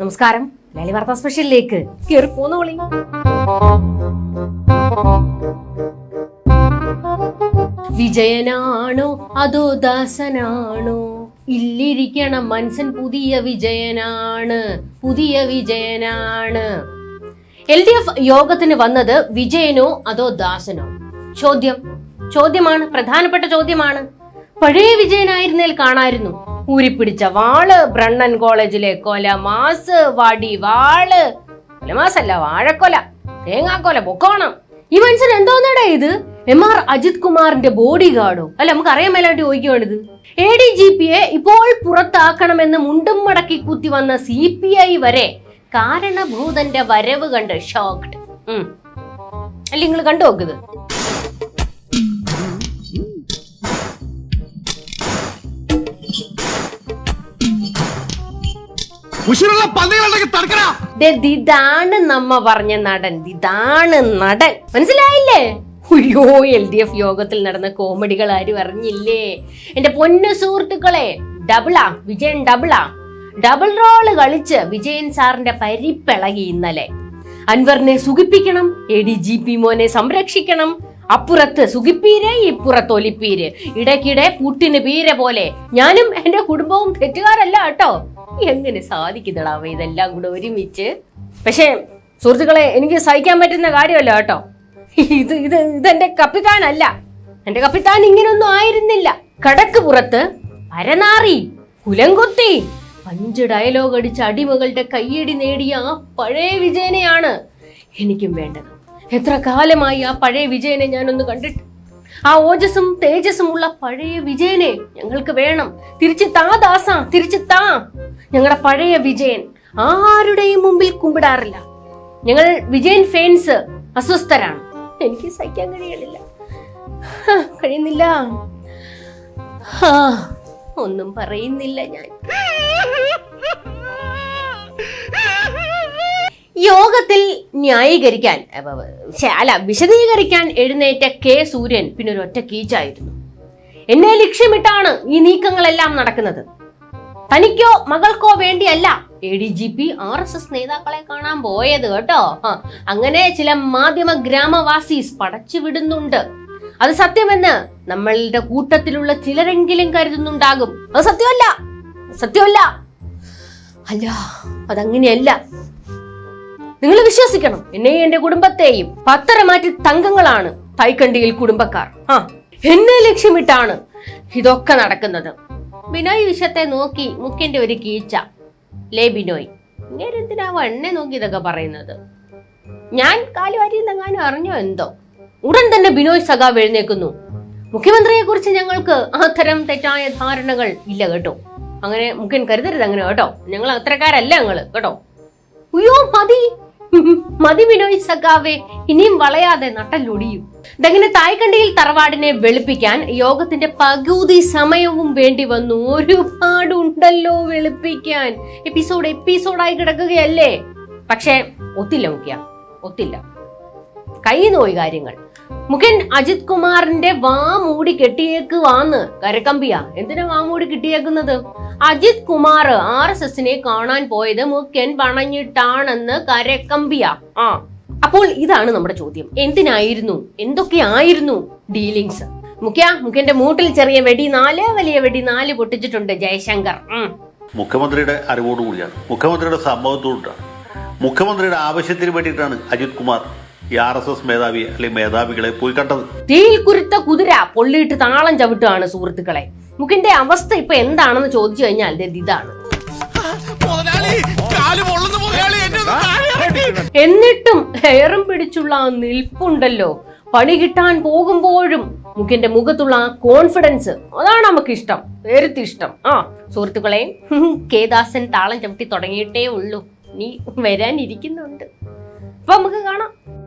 നമസ്കാരം. ലൈലി വാർത്താ സ്പെഷ്യലിലേക്ക്. കയറി പോന്നോളി വിജയനാണോ? അതോ ദാസനാണോ? ഇല്ലിരിക്കണം. മൻസൻ പുതിയ വിജയനാണ്. പുതിയ വിജയനാണ്. എൽ ഡി എഫ് യോഗത്തിന് വന്നത് വിജയനോ അതോ ദാസനോ? ചോദ്യം. ചോദ്യമാണ്. പ്രധാനപ്പെട്ട ചോദ്യമാണ്. പഴയ വിജയനായിരുന്നേൽ കാണായിരുന്നു. ഊരിപ്പിടിച്ച വാൾ ബ്രണ്ണൻ കോളേജിലെ കൊല മാസ് വടി വാൾ. കൊലമാസല്ല വാഴക്കൊല തേങ്ങാക്കൊല പൊക്കോണം ഈ മനുഷ്യൻ എന്തോന്നടാ ഇത്? എം ആർ അജിത് കുമാറിന്റെ ബോഡി ഗാർഡോ അല്ല നമുക്ക് അറിയാൻ മേലാണ്ട് ചോദിക്കുവാണിത്. എ ഡി ജി പി എ ഇപ്പോൾ പുറത്താക്കണമെന്ന് മുണ്ടും മടക്കി കുത്തി വന്ന സി പി ഐ വരെ കാരണഭൂതന്റെ വരവ് കണ്ട് ഷോക്ക്ഡ് അല്ല നിങ്ങൾ കണ്ടു നോക്കുന്നത് ഇതാണ് നമ്മ പറഞ്ഞ നടൻ. ഇതാണ് നടൻ. മനസ്സിലായില്ലേ? അയ്യോ എൽ ഡി എഫ് യോഗത്തിൽ നടന്ന കോമഡികൾ ആരും അറിഞ്ഞില്ലേ? എന്റെ പൊന്നു സുഹൃത്തുക്കളെ ഡബിളാ വിജയൻ ഡബിളാ ഡബിൾ റോൾ കളിച്ച് വിജയൻ സാറിന്റെ പരിപ്പിളകി ഇന്നലെ. അൻവറിനെ സുഖിപ്പിക്കണം എ ഡി ജി പി മോനെ സംരക്ഷിക്കണം. അപ്പുറത്ത് സുഖിപ്പീര് ഇപ്പുറത്ത് ഒലിപ്പീര്. ഇടയ്ക്കിടെ പുട്ടിന് പീര പോലെ. ഞാനും എന്റെ കുടുംബവും തെറ്റുകാരല്ല കേട്ടോ. എങ്ങനെ സാധിക്കുന്നടാവ ഇതെല്ലാം കൂടെ ഒരുമിച്ച്. പക്ഷേ സുഹൃത്തുക്കളെ എനിക്ക് സഹിക്കാൻ പറ്റുന്ന കാര്യമല്ല കേട്ടോ. ഇത് ഇത് ഇതെന്റെ കപ്പിത്താനല്ല. എന്റെ കപ്പിത്താൻ ഇങ്ങനൊന്നും ആയിരുന്നില്ല. കടക്ക് പുറത്ത് പരനാറി കുലംകുത്തി അഞ്ച് ഡയലോഗ് അടിച്ച് അടിമകളുടെ കയ്യടി നേടിയ ആ പഴയ വിജയനെയാണ് എനിക്കും വേണ്ടത്. എത്ര കാലമായി ആ പഴയ വിജയനെ ഞാനൊന്ന് കണ്ടിട്ട്? ആ ഓജസ്സും തേജസ്സും ഉള്ള പഴയ വിജയനെ ഞങ്ങൾക്ക് വേണം. തിരിച്ച് താ ദാസ തിരിച്ച് താ. ഞങ്ങളുടെ പഴയ വിജയൻ ആരുടെയും മുമ്പിൽ കുമ്പിടാറില്ല. ഞങ്ങൾ വിജയൻ ഫാൻസ് അസ്വസ്ഥരാണ്. എനിക്ക് സഹിക്കാൻ കഴിയണില്ല. കഴിയുന്നില്ല. ഒന്നും പറയുന്നില്ല ഞാൻ. യോഗത്തിൽ ന്യായീകരിക്കാൻ അല്ല വിശദീകരിക്കാൻ എഴുന്നേറ്റ കെ സൂര്യൻ പിന്നെ ഒരു ഒറ്റ കീച്ചായിരുന്നു. എന്നെ ലക്ഷ്യമിട്ടാണ് ഈ നീക്കങ്ങളെല്ലാം നടക്കുന്നത്. തനിക്കോ മകൾക്കോ വേണ്ടിയല്ല A D G P R S S നേതാക്കളെ കാണാൻ പോയത് കേട്ടോ. അങ്ങനെ ചില മാധ്യമ ഗ്രാമവാസീസ് പടച്ചു വിടുന്നുണ്ട്. അത് സത്യമെന്ന് നമ്മളുടെ കൂട്ടത്തിലുള്ള ചിലരെങ്കിലും കരുതുന്നുണ്ടാകും. അത് സത്യമല്ല. സത്യമല്ല. അല്ല അതങ്ങനെയല്ല. നിങ്ങൾ വിശ്വസിക്കണം. എന്നെയും എന്റെ കുടുംബത്തെയും പത്തര മാറ്റി തങ്കങ്ങളാണ് തൈക്കണ്ടിയിൽ കുടുംബക്കാർ. ആ എന്നെ ലക്ഷ്യമിട്ടാണ് ഇതൊക്കെ നടക്കുന്നത്. ബിനോയ് വിഷത്തെ നോക്കി മുക്കിന്റെ ഒരു കീച്ച. ലേ ബിനോയ് ഇങ്ങനെ എന്തിനാവോ എന്നെ നോക്കി ഇതൊക്കെ പറയുന്നത്? ഞാൻ കാലുവാരി എന്തെങ്ങാനും അറിഞ്ഞോ എന്തോ? ഉടൻ തന്നെ ബിനോയ് സഖാവ് എഴുന്നേക്കുന്നു മുഖ്യമന്ത്രിയെ കുറിച്ച് ഞങ്ങൾക്ക് അത്തരം തെറ്റായ ധാരണകൾ ഇല്ല കേട്ടോ. അങ്ങനെ മുഖ്യൻ കരുതരുത് അങ്ങനെ കേട്ടോ. ഞങ്ങൾ അത്തരക്കാരല്ല ഞങ്ങൾ കേട്ടോ. അയ്യോ മതി. മതി വിനോയ് സഖാവേ ഇനിയും വളയാതെ നട്ടല്ലൊടിയും ഇതങ്ങനെ തായ്കണ്ടിയിൽ തറവാടിനെ വെളുപ്പിക്കാൻ യോഗത്തിന്റെ പകുതി സമയവും വേണ്ടി വന്നു. ഒരുപാട് ഉണ്ടല്ലോ വെളുപ്പിക്കാൻ. എപ്പിസോഡ് എപ്പിസോഡായി കിടക്കുകയല്ലേ? പക്ഷേ ഒത്തില്ല മുഖ്യ. ഒത്തില്ല. കൈ നോയ് കാര്യങ്ങൾ. മുഖൻ അജിത് കുമാറിന്റെ വാ മൂടി കെട്ടിയേക്കുവാന്ന് കരക്കമ്പിയ എന്തിനാ വാ മൂടി കിട്ടിയേക്കുന്നത്? അജിത് കുമാർ ആർ എസ് എസിനെ കാണാൻ പോയത് മുഖൻ പണഞ്ഞിട്ടാണെന്ന് കരക്കമ്പിയ ആ അപ്പോൾ ഇതാണ് നമ്മുടെ ചോദ്യം. എന്തിനായിരുന്നു? എന്തൊക്കെയായിരുന്നു ഡീലിങ്സ്? മുഖ്യ മുഖ്യന്റെ മൂട്ടിൽ ചെറിയ വെടി നാല് വലിയ വെടി നാല് പൊട്ടിച്ചിട്ടുണ്ട് ജയശങ്കർ. മുഖ്യമന്ത്രിയുടെ അറിവോടുകൂടിയാണ്. മുഖ്യമന്ത്രിയുടെ സമ്മതത്തോടുകൂടിയാണ്. മുഖ്യമന്ത്രിയുടെ ആവശ്യത്തിന് വേണ്ടിയിട്ടാണ് അജിത് കുമാർ ഈ ആർ എസ് എസ് മേധാവി അല്ലെങ്കിൽ മേധാവികളെ പോയി കണ്ടത് തീയിൽ കുരുത്ത കുതിര പൊള്ളിയിട്ട് താളം ചവിട്ടുകയാണ് സുഹൃത്തുക്കളെ. മുഖിന്റെ അവസ്ഥ ഇപ്പൊ എന്താണെന്ന് ചോദിച്ചു കഴിഞ്ഞാൽ ദേ ഇതാണ്. എന്നിട്ടും ഹെയറും പിടിച്ചുള്ള ആ നിൽപ്പുണ്ടല്ലോ. പണി കിട്ടാൻ പോകുമ്പോഴും മുഖിന്റെ മുഖത്തുള്ള ആ കോൺഫിഡൻസ് അതാണ് നമുക്ക് ഇഷ്ടം. വേരുത്തി ഇഷ്ടം. ആ സുഹൃത്തുക്കളെ കേദാസൻ താളം ചവിട്ടി തുടങ്ങിയിട്ടേ ഉള്ളൂ. നീ വരാനിരിക്കുന്നുണ്ട്. അപ്പൊ നമുക്ക് കാണാം.